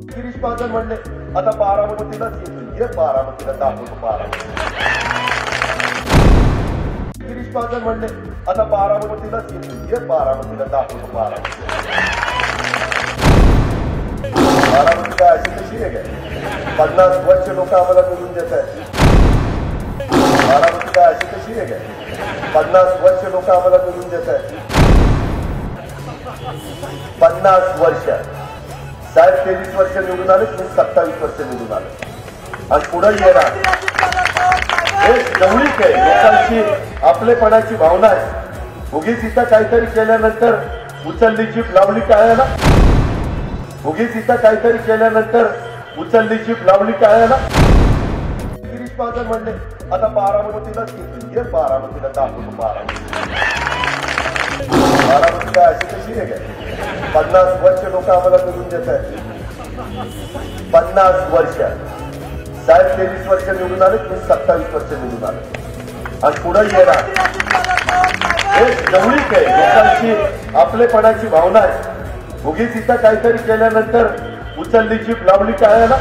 गिरीश महाजन म्हणले आता बारामतीलाच येतो ये बारामतीला दाखवतो बारामती. गिरीश महाजन म्हणले आता बारामतीलाच येतो ये बारामतीला दाखवतो बारामती. बारामती काय अशी कशी आहे काय? पन्नास वर्ष लोक आम्हाला मिळून देत आहेत. बारामती काय अशी कशी आहे काय? पन्नास वर्ष लोक आम्हाला मिळून देत आहेत. पन्नास वर्ष. साहेब तेवीस वर्ष निवडून आले तुम्ही सत्तावीस वर्ष निवडून आले. आणि पुढे येणार. हे जवळीक आहे. लोकांची आपलेपणाची भावना आहे. उगीच इथं काहीतरी केल्यानंतर उचलली जीप लावली काय ना? उगीच इथं काहीतरी केल्यानंतर उचलली जीप लावली काय ना? गिरीश महाजन म्हणले आता बारामतीलाच येतो ये बारामतीला दाखवतो बारामती. बारामती काय पन्नास वर्ष लोक आम्हाला मिळून देत आहेत. पन्नास वर्ष. साहेब तेवीस वर्ष निवडून आले तुम्ही सत्तावीस वर्ष निवडून आले. आणि पुढे येणार हे जवळीक आहे. लोकांची आपलेपणाची भावना आहे. उगीच इथं काहीतरी केल्यानंतर उचलली जीप लावली काय ना?